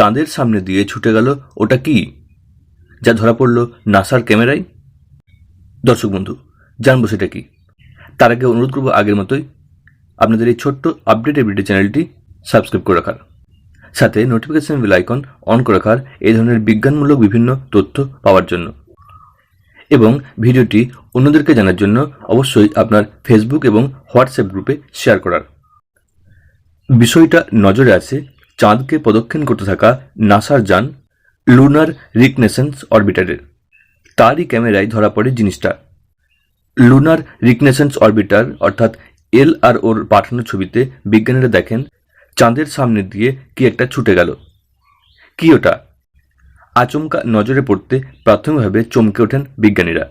চাঁদের সামনে দিয়ে ছুটে গেল, ওটা কি? যা ধরা পড়ল নাসার ক্যামেরায়? দর্শক বন্ধু, জানব সেটা কি? তার আগে অনুরোধ করব আগের মতোই আপনাদের এই ছোট্ট আপডেট এভিডি চ্যানেলটি সাবস্ক্রাইব করে রাখার। সাথে নোটিফিকেশন বেল আইকন অন করে রাখার এই ধরনের বিজ্ঞানমূলক বিভিন্ন তথ্য পাওয়ার জন্য। এবং ভিডিওটি অন্যদেরকে জানার জন্য অবশ্যই আপনার ফেসবুক এবং হোয়াটসঅ্যাপ গ্রুপে শেয়ার করার। বিষয়টা নজরে আছে চাঁদকে প্রদক্ষিণ করতে থাকা নাসার যান লুনার রিকনেসেন্স অরবিটারের। তারই ক্যামেরায় ধরা পড়ে জিনিসটা। লুনার রিকনেসেন্স অরবিটার, অর্থাৎ এল আর ওর পাঠানো ছবিতে বিজ্ঞানীরা দেখেন, চাঁদের সামনে দিয়ে কি একটা ছুটে গেল। কি ওটা? আচমকা নজরে পড়তে প্রাথমিকভাবে চমকে ওঠেন বিজ্ঞানীরা।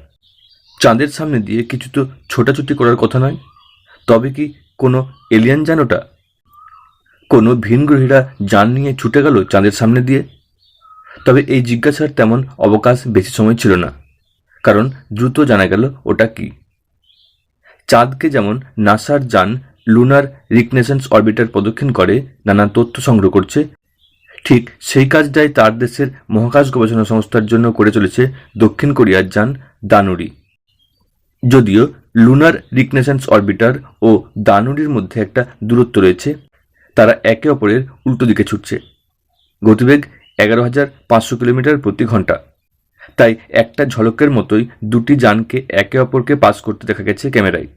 চাঁদের সামনে দিয়ে কিছু তো ছোটাছুটি করার কথা নয়? তবে কি কোনো এলিয়ান যান ওটা? কোনো ভিনগ্রহীরা যান নিয়ে ছুটে গেল চাঁদের সামনে দিয়ে। তবে এই জিজ্ঞাসার তেমন অবকাশ বেশি সময় ছিল না, কারণ দ্রুত জানা গেল ওটা কি। চাঁদকে যেমন নাসার যান লুনার রিকনেসেন্স অরবিটার প্রদক্ষিণ করে নানা তথ্য সংগ্রহ করছে, ঠিক সেই কাজটাই তার দেশের মহাকাশ গবেষণা সংস্থার জন্য করে চলেছে দক্ষিণ কোরিয়ার যান দানুরি। যদিও লুনার রিকনেসেন্স অরবিটার ও দানুরির মধ্যে একটা দূরত্ব রয়েছে তারা একে অপরের উল্টো দিকে ছুটছে। গতিবেগ এগারো হাজার পাঁচশো কিলোমিটার প্রতি ঘণ্টা। তাই একটা ঝলকের মতোই দুটি যানকে একে অপরকে পাস করতে দেখা গেছে ক্যামেরায়।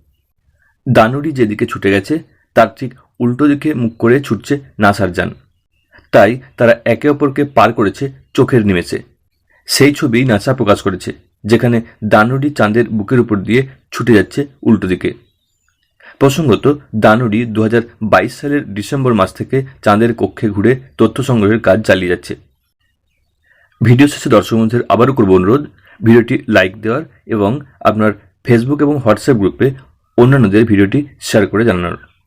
দানুরি যেদিকে ছুটে গেছে, তার ঠিক উল্টো দিকে মুখ করে ছুটছে নাসার যান। তাই তারা একে অপরকে পার করেছে চোখের নিমেষে। সেই ছবি নাসা প্রকাশ করেছে, যেখানে দানুরি চাঁদের বুকের উপর দিয়ে ছুটে যাচ্ছে উল্টো দিকে। প্রসঙ্গত দানুরি দু হাজার বাইশ সালের ডিসেম্বর মাস থেকে চাঁদের কক্ষে ঘুরে তথ্য সংগ্রহের কাজ চালিয়ে যাচ্ছে। ভিডিও শেষে দর্শক বন্ধুদের আবারও করব অনুরোধ, ভিডিওটি লাইক দেওয়ার এবং আপনার ফেসবুক এবং হোয়াটসঅ্যাপ গ্রুপে অন্যান্যদের ভিডিওটি শেয়ার করে জানানোর।